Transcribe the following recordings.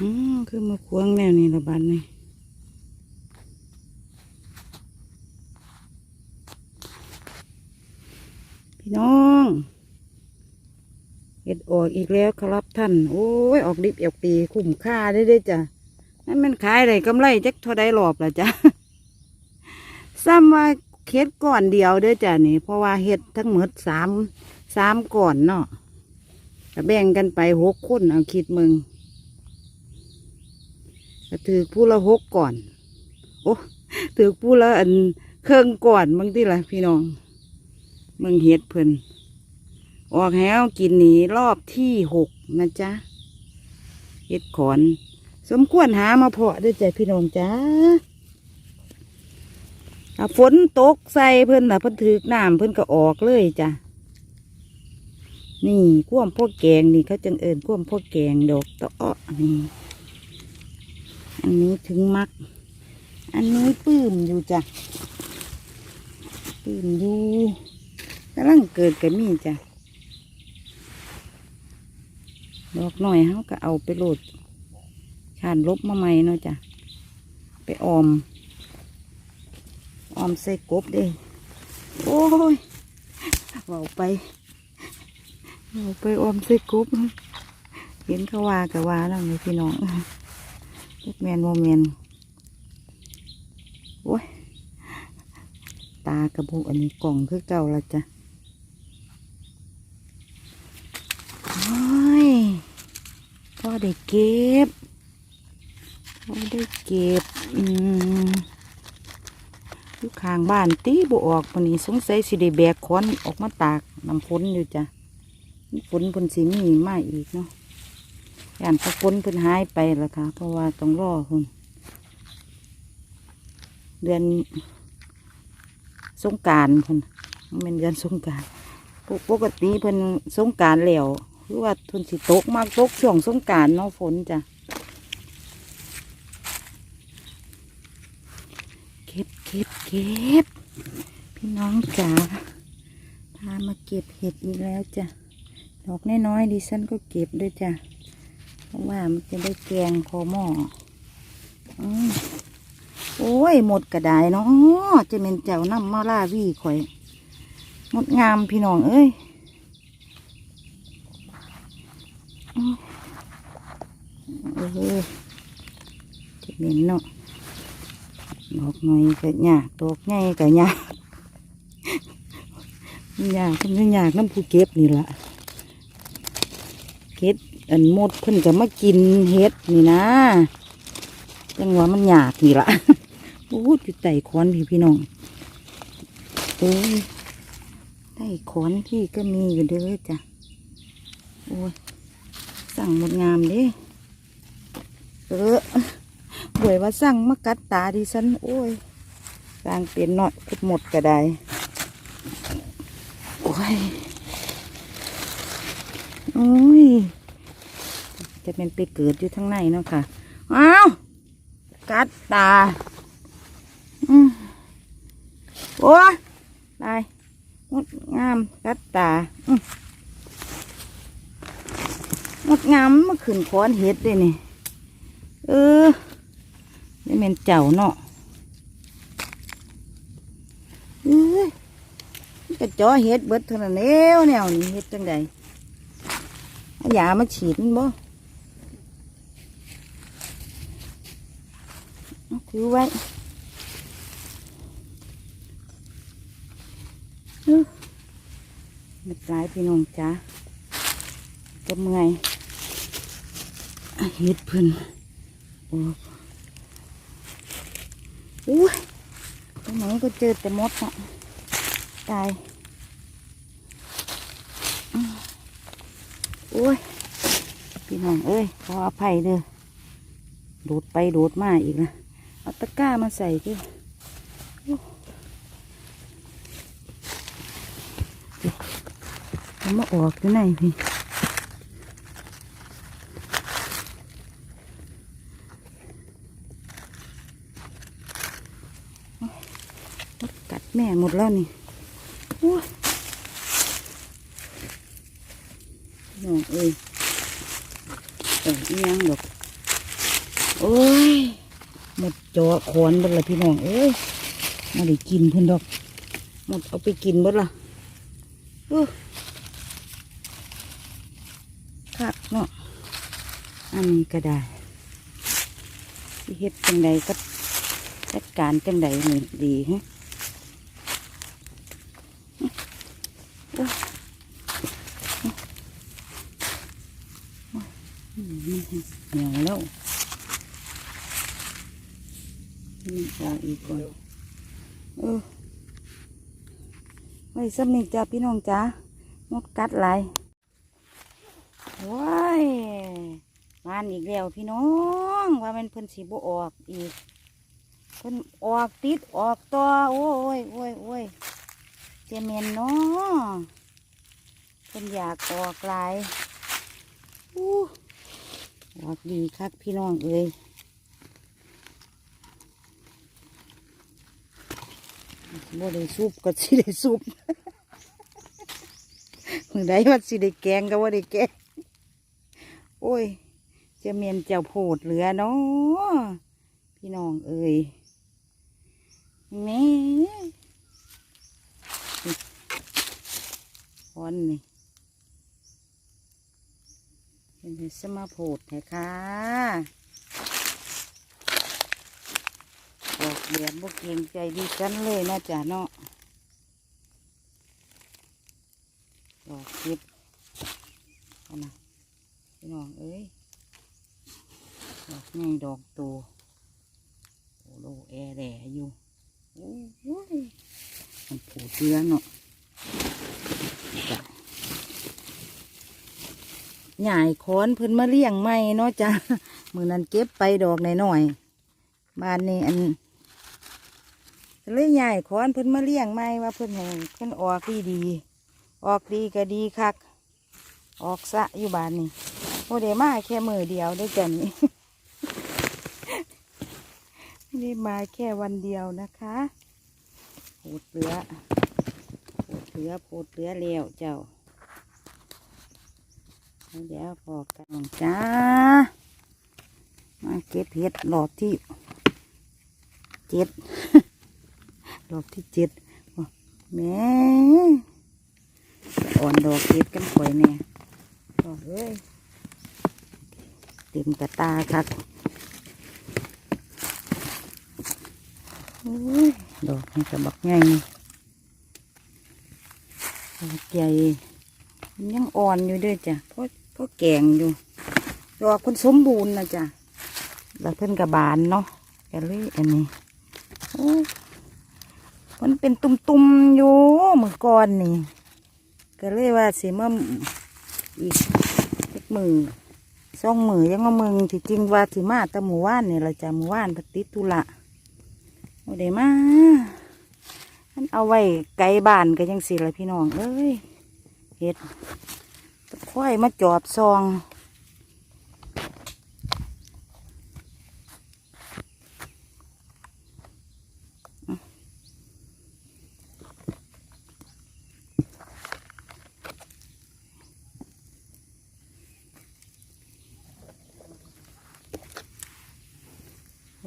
อืมคือมาควงแนวนี้ละบาดนี่พี่น้องเห็ดออกอีกแล้วครับท่าน โอ้ย ออกดิบออกปีคุ้มค่าได้เด้จ้ะนั่นมันขายอะได้กำไรจักเท่าใดรอบละจ้ะซ้ำว่าเฮ็ดก่อนเดียวเด้อจ้ะนี่ เพราะว่าเฮ็ดทั้งหมดสามสามก่อนเนาะแบ่งกันไปหกคนเอาคิดมึง ถือผู้ละหกก่อน โอ้ถือผู้ละอันเครื่องก่อนบางที่ละพี่น้องมึงเฮ็ดเพิ่นออกแหวกินหนีรอบที่หกนะจ๊ะเฮ็ดขอน สมควรหามาเพาะด้วยใจพี่น้องจ้าถ้าฝนตกใส่เพิ่นนะเพิ่นถือน้ำเพิ่นก็ออกเลยจ้ะนี่ก้วมพวกแกงนี่เขาจังเอิญก้วมพวกแกงดอกตะอ้อนี่ อันนี้ถึงมัก อันนี้ปื้มอยู่จ้ะ ปื้มอยู่กำลังเกิดกันมีจ้ะ ดอกหน่อยเขาก็เอาไปโหลด ชานลบมาใหม่เนาะจ้ะ ไปออม ออมใส่กบเด้ โอ้ยเอาไปเอาไปออมใส่กบ เห็นเขาว่ากับว่าแล้วไงพี่น้อง แมนโมแมนโอ้ย ตากระบุอันนี้กล่องคือเก่าละจ้ะโอ้ยพ่อได้เก็บพ่อได้เก็บ อืมอยู่ข้างบ้านตีบุออกวันนี้สงสัยสิได้แบกคอนออกมาตากน้ำฝนอยู่จ้ะฝนฝนสีมีมาอีกเนาะ ย่านพระฝนเพิ่นหายไปแล้วค่ะ เพราะว่าต้องรอคุณเดือนสงการคุณมันเป็นเดือนสงการปกติเพิ่นสงการแล้วหรือว่าเพิ่นสิตกมากตกช่วงสงการเนาะฝนจ้ะเก็บเก็บเก็บพี่น้องจ๋าพามาเก็บเห็ดอีกแล้วจ้ะดอกน้อยๆดิฉันก็เก็บด้วยจ้ะ เพราะว่ามันจะได้แกงคอหม้ออโอ้ย หมดกระไดเนาะจะเป็นเจ้าน้ำมาล่าวี่ข่อยหมดงามพี่น้องเอ้ยเออจะเป็นเนาะดอกหน่อยก็ยากดอกใหญ่ก็ยากยากมันยากน้ำผู้เก็บนี่ละเก็บ อันหมดเพิ่นจะมากินเห็ดนี่นะจังหวะมันหยาดนี่ละโอ้ยไต่ขอนพี่พี่น้องโอ้ยไต่ขอนพี่ก็มีอยู่เด้อจ้ะโอ้ยสั่งหมดงามเด้เออบวยว่าสั่งมากัดตาดิฉันโอ้ยสร้างเป็นเนาะพุดหมดก็ได้โอ้ยโอ้ย จะเป็นไปเกิดอยู่ทั้งในเนาะค่ะอ้าวกัดตาอืมโอ้ยได้งดงามกัดตาอืมงดงามเมื่อคืนค้อนเห็ดเลยนี่เออนี่เป็นเจ้าเนาะเอ้ยมันกระจอเห็ดเบิดเท่านั้นเอวแนวนี่เห็ดจังใดยามาฉีดมันบ่ เอา ถือไว้อื้อไม่ตายพี่น้องจ้าจะเมื่อยเฮ็ดพิ่นโอ้อุ้ยตรงไหนก็เจอแต่มดเนาะตายอื้อโอ้ย พี่น้องเอ้ย ขออภัยเด้อโดดไปโดดมาอีกนะ เอาตะกร้ามาใส่ดิโอ้เอามาออกที่ไหนพี่กัดแม่หมดแล้วนี่น้องเอ้ยเอออีหยังดอก อ้ยหมด จอขอนเบิดละพี่น้อง เอ้ยมาได้กินเพิ่นดอก หมดเอาไปกินบดละเออคักเนาะ อันนี้ก็ได้สิเฮ็ดจังใดก็จัดการจังใดนี่ดีฮะโอ้ยอืมมันเหนียวแล้วนี่เอาอีกก่อนเออไว้ซ้ำนี่จ้าพี่น้องจ้ามดกัดไหลายว้ายมานอีกแล้วพี่น้อง ว่ามันเพิ่นสีบออกอีกเพิ่นออกติดออกต่อโอ้ยโอ้ยโอ้ยเจเมนเนาะเพิ่นอยากออกหลายอู้ออกดีคักพี่น้องเอ้ย บ่ได้ซุปก็สิได้ซุปมึงได้ว่าสิได้แกงก็ว่าได้แกงโอ้ยเจเมนเจ้าโพดเหลือเนาะพี่น้องเอ้ยแม่คอนนี่เป็นสมาโพดแท้ค่ะ ออกเดียนบกเกรงใจดีกันเลยนะจ๊ะเนาะดอกเก็บเอานะพี่น้องเอ้ยดอกใหญ่ดอกโตโอ้โลแอแหล่อยู่โอ้ยมันผูดเรือเนาะจ้ะใหญ่ค้อนเพิ่นมาเลี้ยงใหม่เนาะจ้ะมือนั้นเก็บไปดอกหน่อยๆบ้านนี้อัน เลยใหญ่คอนเพิ่นมาเลี้ยงใหม่ว่าเพิ่นให้เพิ่นออกดีดีออกดีก็ดีคัก ออกสะอยู่บ้านนี้โอเดมาแค่มือเดียวได้กันนี่ไม่มาแค่วันเดียวนะคะโผดเรือโผดเรือโผดเรือเลี้ยวเจ้าเดี๋ยวพอกันจ้า มาเก็บเห็ดหลอบที่เจ็ด หลอบที่เจ็ดว้าแม่อ่อนดอกเห็ดกันข่อยแน่ดอกเอ้ยเต็มกระตาคักโอ้ยดอกนี่กระบักใหญ่ดอกใหญ่มันยังอ่อนอยู่ด้วยจ้ะเพราะเพราะแกงอยู่ดอกคนสมบูรณ์นะจ้ะแล้วเพิ่นกระบานเนาะแกเลยอันนี้โอ้ มันเป็นตุ่มๆอยู่เมื่อก่อนนี่ ก็เลยว่าสิมาอีกมือสองมือยังมามึงที่จริงว่าสิมาแต่หมู่ว่านนี่เราจะหมู่ว่านปฏิตุละโอเดมาอันเอาไว้ไกลบ้านก็ยังสิละพี่น้องเอ้ยเห็ดค่อยมาจอบซอง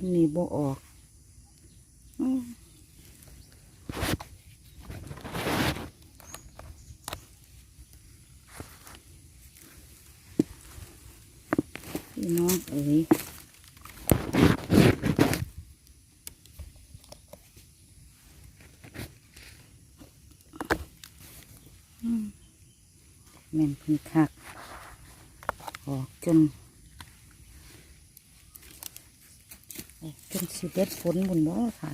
ันนี้บ่ออกพี่น้องเอ๋ยอืมแม่นพึ่งคัก ออกจน จน สิเด็ดฝนบุญบ่ค่ะ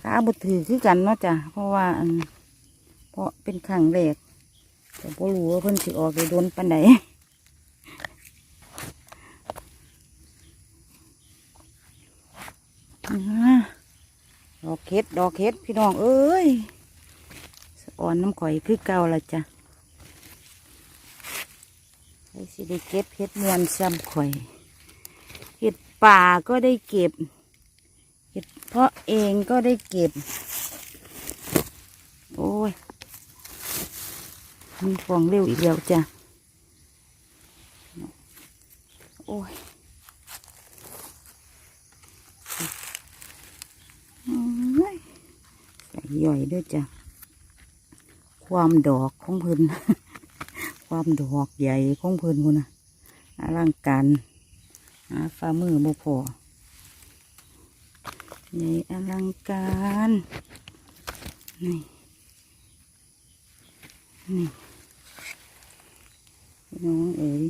ขาบุถือคือกันเนาะจ้ะเพราะว่าเพราะเป็นครั้งแรกแต่บ่รู้ว่าเพิ่นสิออกได้โดนปันใดอ่าดอกเห็ดดอกเห็ดพี่น้องเอ้ยสะอ่อนน้ำข่อยคือเก่าละจ้ะไอ้สิได้เก็บเห็ดมวนซ้ำข่อย ป่าก็ได้เก็บ เห็ดเพาะเองก็ได้เก็บ โอ้ย มีฟองเร็วอีกแล้วจ้ะ โอ้ยใส่ย่อยด้วยจ้ะ ความดอกของพื้น ความดอกใหญ่ของพื้นคุณนะร่างกาย หาฝ่ามือบ่พอใหญ่อลังการนี่นี่น้องเอ๋ย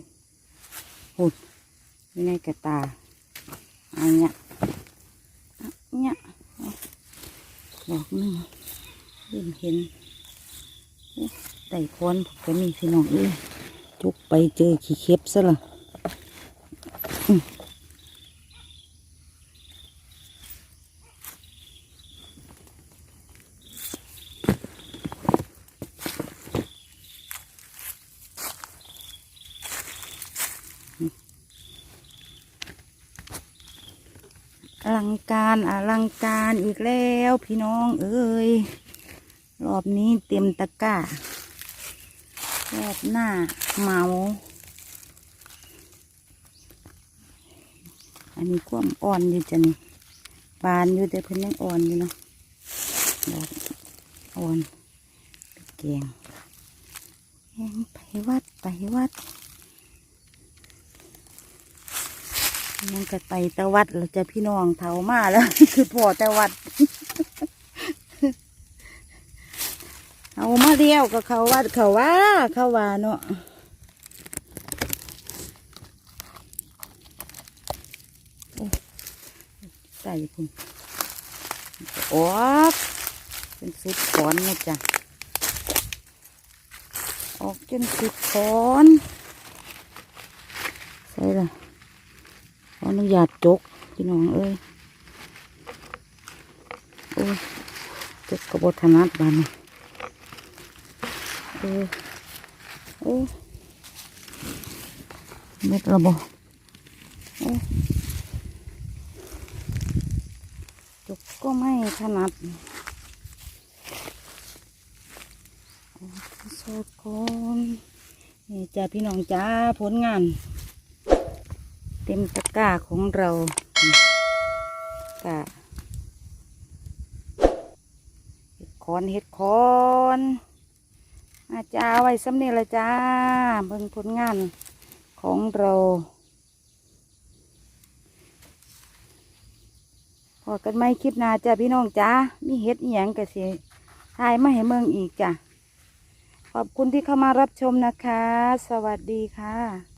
หุดนี่ในกระตาอันเนี้ยอันเนี้ยเอาดอกนึงเริ่มเห็นไต่คอนก็มีพี่น้องเอ้ยจุกไปเจอขี้เข็บซะละ การอลังการอีกแล้วพี่น้องเอ้ย รอบนี้เต็มตะกร้ารอบหน้าเมา อันนี้ความอ่อนอยู่จ้ะนี่บานอยู่แต่เพิ่นยังอ่อนอยู่เนาะดอกอ่อนแกงแกงไปวัดไปวัด ยังจะไปตะวัดแล้วจะพี่น้องเถามาแล้ว คือพ่อตะวัด เอามาเดียวกับเขาวัดเขาว่า เขาว่าเนาะใส่คุณออกเป็นสุดขอนนะจ๊ะออกจนสุดขอนใส่ละ อนุญาตจกพี่น้องเอ้ยโอ้ยจกกระบถนัดบานเออโอ้เม็ดระบโอ้จุกก็ไม่ถนัดโอ้โซดคนนี่จ้าพี่น้องจ้าผลงาน เต็มตะกร้าของเรากะเห็ดคอนเห็ดคอนอาจารย์ไว้สำเนียละจ้าเบิ่งผลงานของเราพอกันไหมคลิปหน้าจ้าพี่น้องจ้ามีเฮ็ดอีหยังกะสิถ่ายมาให้เมืองอีกจ้ะขอบคุณที่เข้ามารับชมนะคะ สวัสดีค่ะ